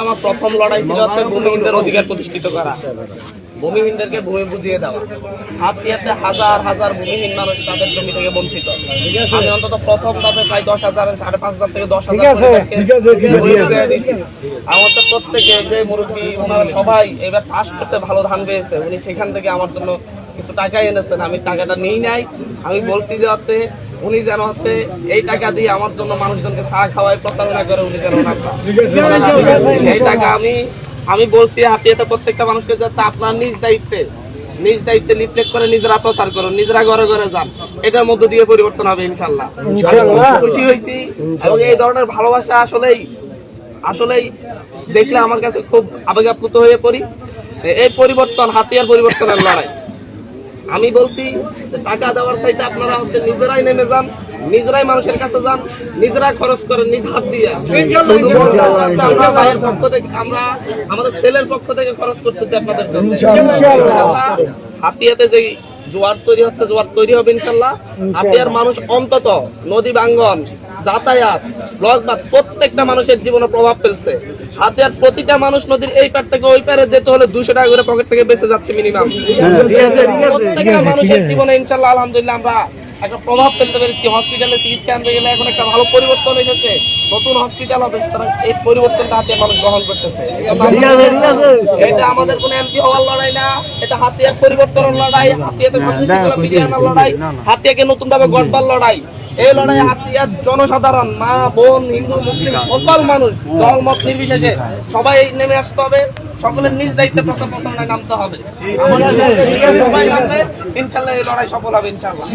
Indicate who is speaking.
Speaker 1: আমার প্রথম লড়াই ছিল হচ্ছে ভূমিহীনদের অধিকার প্রতিষ্ঠিত করা। ভূমিহীনদেরকে ভূমি বুঝিয়ে দেওয়া। হাতিয়াতে হাজার হাজার ভূমিহীন মানুষ তাদের জমি থেকে বঞ্চিত। আমি অন্তত প্রথম প্রায় দশ হাজার সাড়ে পাঁচ হাজার থেকে দশ হাজার। আমার তো প্রত্যেকে যে মুরব্বী ওনারা সবাই এবার চাষ করতে ভালো ধান পেয়েছে। উনি সেখান থেকে আমার জন্য কিছু টাকা এনেছেন। আমি টাকাটা নিই নাই। আমি বলছি যে হচ্ছে উনি যেন হচ্ছে এই টাকা দিয়ে আমার জন্য মানুষজনকে চা খাওয়ায় প্রতারণা করে উনি যেন এই টাকা আমি আমি বলছি হাতিয়াতে প্রত্যেকটা মানুষকে যাচ্ছে আপনার নিজ দায়িত্বে নিজ দায়িত্বে লিফলেট করে নিজেরা প্রচার করুন নিজেরা ঘরে ঘরে যান। এটার মধ্য দিয়ে পরিবর্তন হবে ইনশাল্লাহ খুশি হয়েছি এবং এই ধরনের ভালোবাসা আসলেই আসলেই দেখলে আমার কাছে খুব আবেগ আপ্লুত হয়ে পড়ি। এই পরিবর্তন হাতিয়ার পরিবর্তনের লড়াই। আমি বলছি টাকা দেওয়ার চাইতে আপনারা হচ্ছে নিজেরাই নেমে যান নিজেরাই মানুষের কাছে যান নিজেরা খরচ করেন নিজ হাত দিয়ে। আমরা ভাইয়ের পক্ষ থেকে আমরা আমাদের ছেলের পক্ষ থেকে খরচ করতেছি আপনাদের হাতিয়াতে যে জোয়ার তৈরি হচ্ছে জোয়ার তৈরি হবে ইনশাল্লাহ হাতিয়ার মানুষ অন্তত নদী বাঙ্গন যাতায়াত ব্লকবাদ প্রত্যেকটা মানুষের জীবনে প্রভাব ফেলছে। হাতিয়ার প্রতিটা মানুষ নদীর এই পার থেকে ওই পারে যেতে হলে দুশো টাকা করে পকেট থেকে বেঁচে যাচ্ছে মিনিমাম প্রত্যেকটা মানুষের জীবনে ইনশাল্লাহ আলহামদুলিল্লাহ আমরা একটা প্রভাব ফেলতে পেরেছি। হসপিটালে চিকিৎসা আনতে গেলে এখন একটা ভালো পরিবর্তন এসেছে। নতুন হসপিটাল হবে সুতরাং এই পরিবর্তনটা হাতে মানুষ গ্রহণ করতেছে। এটা আমাদের কোনো এমপি হওয়ার লড়াই না। এটা হাতিয়ার পরিবর্তনের লড়াই হাতিয়াতে লড়াই হাতিয়াকে নতুন ভাবে গড়বার লড়াই। এই লড়াই হাতিয়ার জনসাধারণ, মা, বোন, হিন্দু, মুসলিম, সকল মানুষ, দল, মত নির্বিশেষে সবাই নেমে আসতে হবে। সকলের নিজ দায়িত্বে প্রচার প্রচারণায় নামতে হবে। সবাই নামলে ইনশাল্লাহ এই লড়াই সফল হবে ইনশাল্লাহ।